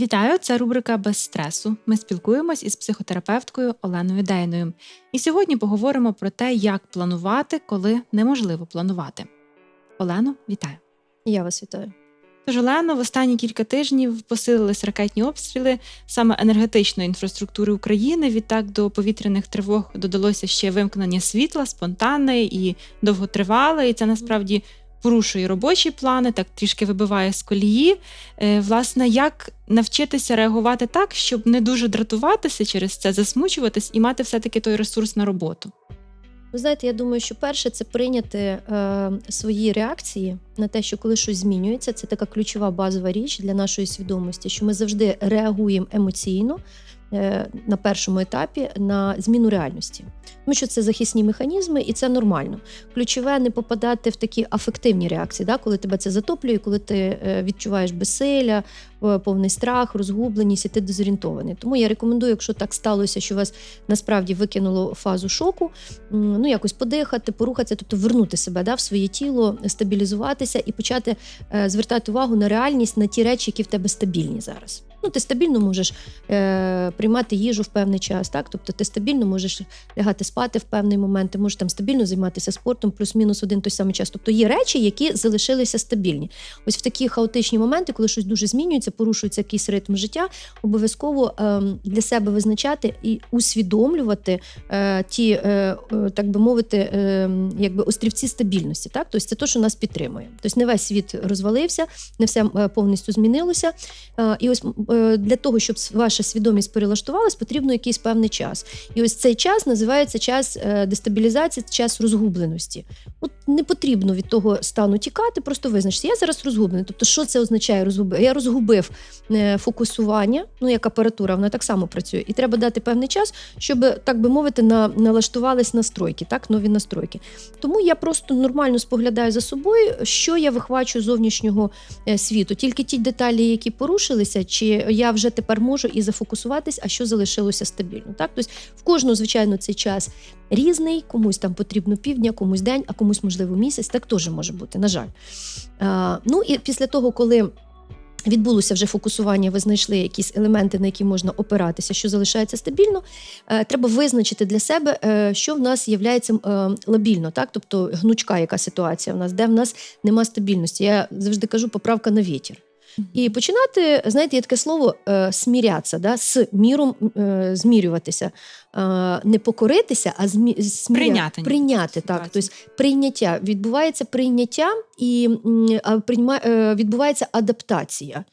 Вітаю! Це рубрика без стресу. Ми спілкуємось із психотерапевткою Оленою Дейною. І сьогодні поговоримо про те, як планувати, коли неможливо планувати. Олено, вітаю! Я вас вітаю. Тож, Олено, в останні кілька тижнів посилились ракетні обстріли саме енергетичної інфраструктури України. Відтак до повітряних тривог додалося ще вимкнення світла, спонтанне і довготривале. І це насправді порушує робочі плани, так трішки вибиває з колії. Е, Власне, як навчитися реагувати так, щоб не дуже дратуватися через це, засмучуватись і мати все-таки той ресурс на роботу. Ви знаєте, я думаю, що перше це прийняти е, свої реакції на те, що коли щось змінюється, це така ключова базова річ для нашої свідомості, що ми завжди реагуємо емоційно на першому етапі на зміну реальності. Тому що це захисні механізми, і це нормально. Ключове не попадати в такі афективні реакції, да, коли тебе це затоплює, коли ти е, відчуваєш безсилля, е, повний страх, розгубленість, і ти дезорієнтований. Тому я рекомендую, якщо так сталося, що вас насправді викинуло фазу шоку, ну якось подихати, порухатися, тобто вернути себе да, в своє тіло, стабілізуватися і почати е, звертати увагу на реальність, на ті речі, які в тебе стабільні зараз. Ну, ти стабільно можеш е, приймати їжу в певний час, так? Тобто ти стабільно можеш лягати спати в певний момент, ти можеш там стабільно займатися спортом, плюс-мінус один той самий час. Тобто є речі, які залишилися стабільні. Ось в такі хаотичні моменти, коли щось дуже змінюється, порушується якийсь ритм життя, обов'язково е, для себе визначати і усвідомлювати е, ті, е, е, так би мовити, е, якби острівці стабільності. Так? Тобто це те, що нас підтримує. Тобто не весь світ розвалився, не все е, повністю змінилося. І ось для того, щоб ваша свідомість перелаштувалась, потрібно якийсь певний час. І ось цей час називається час е, дестабілізації, час розгубленості. От не потрібно від того стану тікати, просто визначити. Я зараз розгублений. Тобто, що це означає розгубив? Я розгубив е, фокусування, ну як апаратура, вона так само працює. І треба дати певний час, щоб, так би мовити, на, налаштувались настройки, так, нові настройки. Тому я просто нормально споглядаю за собою, що я вихвачу зовнішнього е, світу. Тільки ті деталі, які порушилися, чи я вже тепер можу і зафокусуватись, а що залишилося стабільно. Так? Тобто в кожного, звичайно, цей час різний, комусь там потрібно півдня, комусь день, а комусь, можливо, місяць. Так теж може бути, на жаль. А, ну і після того, коли. Відбулося вже фокусування, ви знайшли якісь елементи, на які можна опиратися, що залишається стабільно. Е, треба визначити для себе, е, що в нас є е, лабільно, так? тобто гнучка, яка ситуація в нас, де в нас нема стабільності. Я завжди кажу, поправка на вітер. І починати, знаєте, є таке слово е, смірятися, да? з міром е, змірюватися, е, не покоритися, а змі... сміря... Прийняти. прийняти. Так, тобто прийняття. Відбувається прийняття і відбувається адаптація.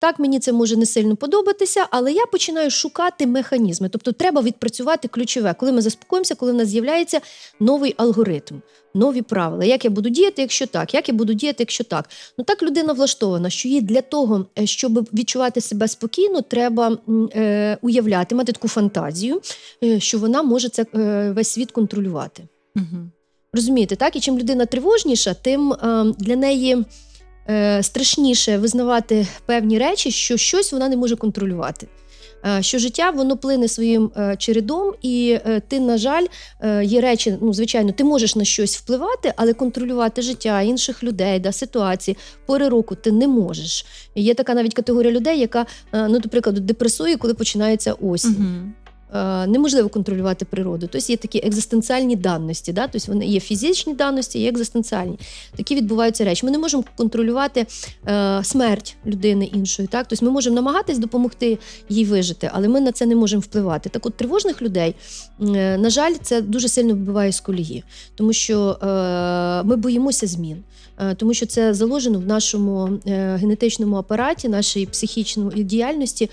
Так, мені це може не сильно подобатися, але я починаю шукати механізми. Тобто, треба відпрацювати ключове, коли ми заспокоїмося, коли в нас з'являється новий алгоритм, нові правила. Як я буду діяти, якщо так, як я буду діяти, якщо так. Ну так людина влаштована, що їй для того, е, щоб відчувати себе спокійно, треба е, уявляти, мати таку фантазію, е, що вона може це е, весь світ контролювати. Угу. Розумієте, так? І чим людина тривожніша, тим е, для неї страшніше визнавати певні речі, що щось вона не може контролювати. Е, що життя воно плине своїм е, чередом, і е, ти, на жаль, е, є речі, ну звичайно, ти можеш на щось впливати, але контролювати життя інших людей, да, ситуації, пори року ти не можеш. Є така навіть категорія людей, яка, е, ну, до прикладу, депресує, коли починається осінь. Угу. Е, неможливо контролювати природу. Тобто є такі екзистенціальні даності, да? тобто вони є фізичні даності, є екзистенціальні. Такі відбуваються речі. Ми не можемо контролювати е, смерть людини іншої. Так? Тобто ми можемо намагатись допомогти їй вижити, але ми на це не можемо впливати. Так от тривожних людей, е, на жаль, це дуже сильно вбиває з колії, тому що ми боїмося змін. Тому що це заложено в нашому генетичному апараті, нашій психічній діяльності,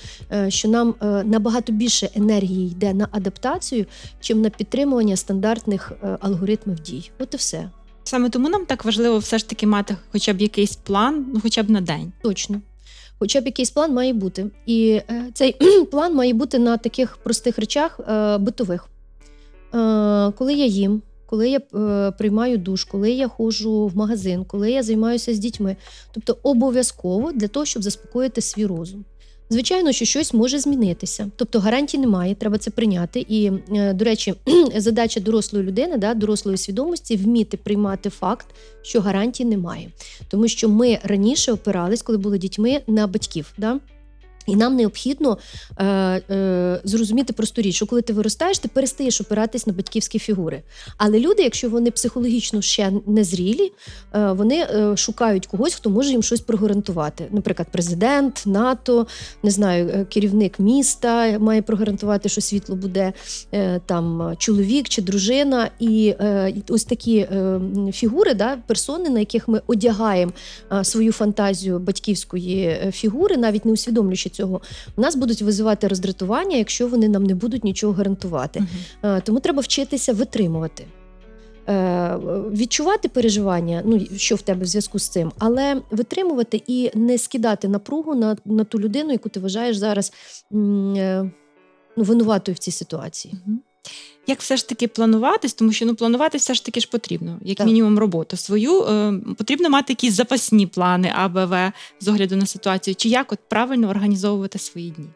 що нам набагато більше енергії йде на адаптацію, чим на підтримування стандартних е, алгоритмів дій. От і все. Саме тому нам так важливо все ж таки мати хоча б якийсь план, ну хоча б на день. Точно. Хоча б якийсь план має бути. І е, цей план має бути на таких простих речах е, битових. Е, коли я їм, коли я приймаю душ, коли я ходжу в магазин, коли я займаюся з дітьми. Тобто обов'язково для того, щоб заспокоїти свій розум. Звичайно, що щось може змінитися, тобто гарантій немає, треба це прийняти. І, е, до речі, задача дорослої людини, да, дорослої свідомості вміти приймати факт, що гарантій немає. Тому що ми раніше опирались, коли були дітьми, на батьків. Да? І нам необхідно е, е, зрозуміти просту річ, що коли ти виростаєш, ти перестаєш опиратись на батьківські фігури. Але люди, якщо вони психологічно ще не зрілі, е, вони е, шукають когось, хто може їм щось прогарантувати. Наприклад, президент, НАТО, не знаю, е, керівник міста має прогарантувати, що світло буде е, там чоловік чи дружина. І е, ось такі е, фігури, да, персони, на яких ми одягаємо е, свою фантазію батьківської е, фігури, навіть не усвідомлюючи цього, у нас будуть визивати роздратування, якщо вони нам не будуть нічого гарантувати. Uh-huh. Тому треба вчитися витримувати. Е, Відчувати переживання, ну що в тебе в зв'язку з цим, але витримувати і не скидати напругу на, на ту людину, яку ти вважаєш зараз е, ну, винуватою в цій ситуації. Мгм. Як все ж таки плануватись, тому що ну планувати все ж таки ж потрібно, як Так. мінімум роботу свою. Е, потрібно мати якісь запасні плани А, Б, В з огляду на ситуацію, чи як от правильно організовувати свої дні.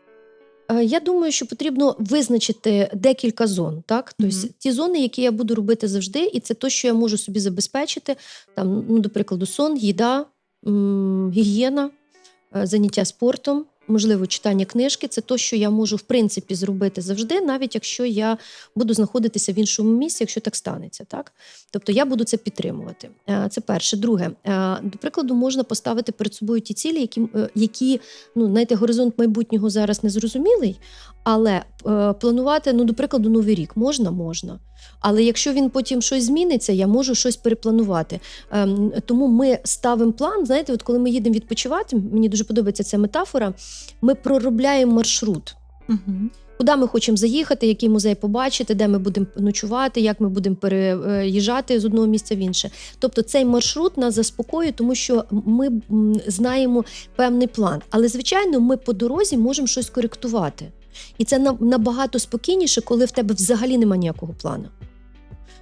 Е, Я думаю, що потрібно визначити декілька зон. Так, тобто Мгм. ті зони, які я буду робити завжди, і це те, що я можу собі забезпечити. Там, ну, до прикладу, сон, їда, гігієна, е, заняття спортом. Можливо, читання книжки це те, що я можу в принципі зробити завжди, навіть якщо я буду знаходитися в іншому місці, якщо так станеться. Так? Тобто я буду це підтримувати. Е, Це перше. Друге, е, до прикладу, можна поставити перед собою ті цілі, які, е, які ну, знаєте, горизонт майбутнього зараз не зрозумілий, але планувати, ну, до прикладу, новий рік можна, можна. Але якщо він потім щось зміниться, я можу щось перепланувати. Ем, тому ми ставимо план. Знаєте, от коли ми їдемо відпочивати, мені дуже подобається ця метафора. Ми проробляємо маршрут. Угу. Куди ми хочемо заїхати, який музей побачити, де ми будемо ночувати, як ми будемо переїжджати з одного місця в інше. Тобто цей маршрут нас заспокоює, тому що ми знаємо певний план. Але звичайно, ми по дорозі можемо щось коректувати. І це на- набагато спокійніше, коли в тебе взагалі немає ніякого плану.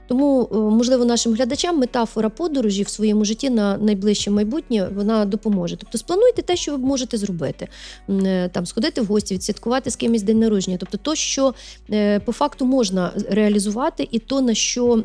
Тому, е, можливо, нашим глядачам метафора подорожі в своєму житті на найближче майбутнє вона допоможе. Тобто сплануйте те, що ви можете зробити. Е, Там сходити в гості, відсвяткувати з кимось день народження. Тобто, то, що е, по факту можна реалізувати, і то, на що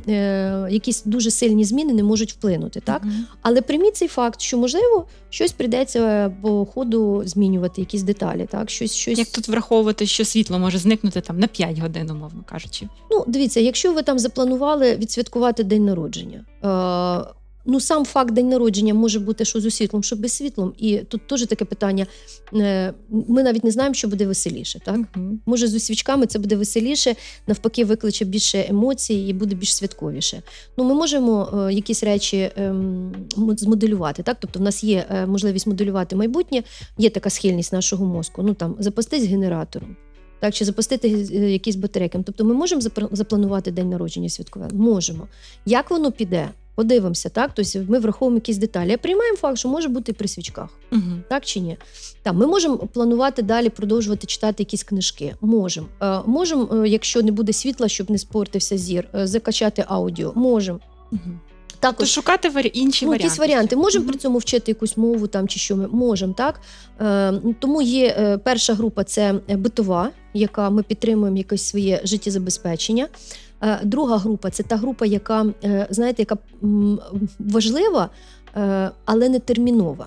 якісь дуже сильні зміни не можуть вплинути. Так? Але прийміть цей факт, що можливо щось прийдеться по ходу змінювати, якісь деталі. Так? Щось, щось... Як тут враховувати, що світло може зникнути там на 5 годин, умовно кажучи. Ну, дивіться, якщо ви там запланували відсвяткувати день народження. Е, Ну, сам факт день народження може бути що з світлом, що без світлом. І тут теж таке питання. е, Ми навіть не знаємо, що буде веселіше. Так? Мгм. Може, з свічками це буде веселіше, навпаки, викличе більше емоцій і буде більш святковіше. Ну, ми можемо е, якісь речі ем, змоделювати. Так? Тобто, в нас є е, можливість моделювати майбутнє, є така схильність нашого мозку. Ну там запастись генератором. Так, чи запустити якісь батарейки. Тобто ми можемо запланувати день народження святкове? Можемо. Як воно піде? Подивимося, так? Тобто ми враховуємо якісь деталі. Приймаємо факт, що може бути і при свічках. Мгм. Так чи ні? Так, ми можемо планувати далі продовжувати читати якісь книжки. Можемо. Е, можемо, е, якщо не буде світла, щоб не спортився зір, е, закачати аудіо. Можемо. Мгм. Також Тобто шукати варі... інші ну, варіанти. якісь варіанти. Можемо Мгм. при цьому вчити якусь мову там чи що ми можемо, так? Е, тому є е, перша група це битова, яка ми підтримуємо якесь своє життєзабезпечення. Е, друга група це та група, яка, е, знаєте, яка важлива, е, але не термінова.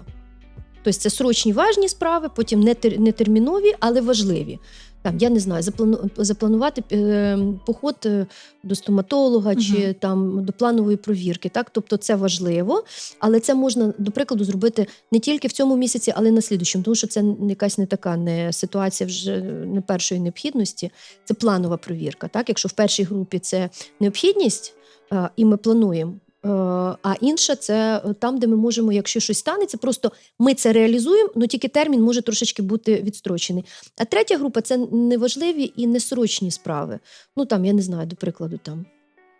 Тобто це срочні важні справи, потім не, термінові, але важливі. Там, я не знаю, заплану, запланувати е, поход е, до стоматолога чи там до планової провірки. Так? Тобто це важливо, але це можна, до прикладу, зробити не тільки в цьому місяці, але й на слідущому, тому що це якась не така не ситуація вже не першої необхідності. Це планова провірка. Так? Якщо в першій групі це необхідність, е, і ми плануємо. Е, А інша це там, де ми можемо, якщо щось станеться, просто ми це реалізуємо, але тільки термін може трошечки бути відстрочений. А третя група це неважливі і несрочні справи. Ну там, я не знаю, до прикладу, там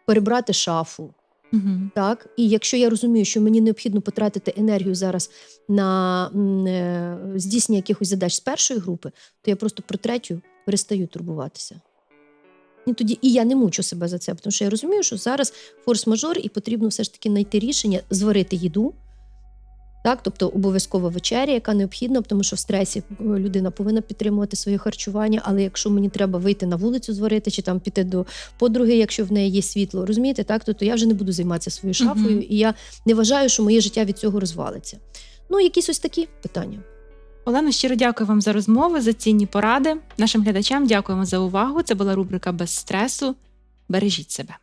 перебрати шафу. Мгм. Так, і якщо я розумію, що мені необхідно потратити енергію зараз на е, здійснення якихось задач з першої групи, то я просто про третю перестаю турбуватися. І тоді і я не мучу себе за це, тому що я розумію, що зараз форс-мажор, і потрібно все ж таки знайти рішення зварити їду. Так, тобто обов'язкова вечеря, яка необхідна, тому що в стресі е, людина повинна підтримувати своє харчування. Але якщо мені треба вийти на вулицю зварити, чи там піти до подруги, якщо в неї є світло, розумієте, так, то, то я вже не буду займатися своєю шафою, Мгм. і я не вважаю, що моє життя від цього розвалиться. Ну, якісь ось такі питання. Олено, щиро дякую вам за розмови, за цінні поради. Нашим глядачам дякуємо за увагу. Це була рубрика без стресу. Бережіть себе.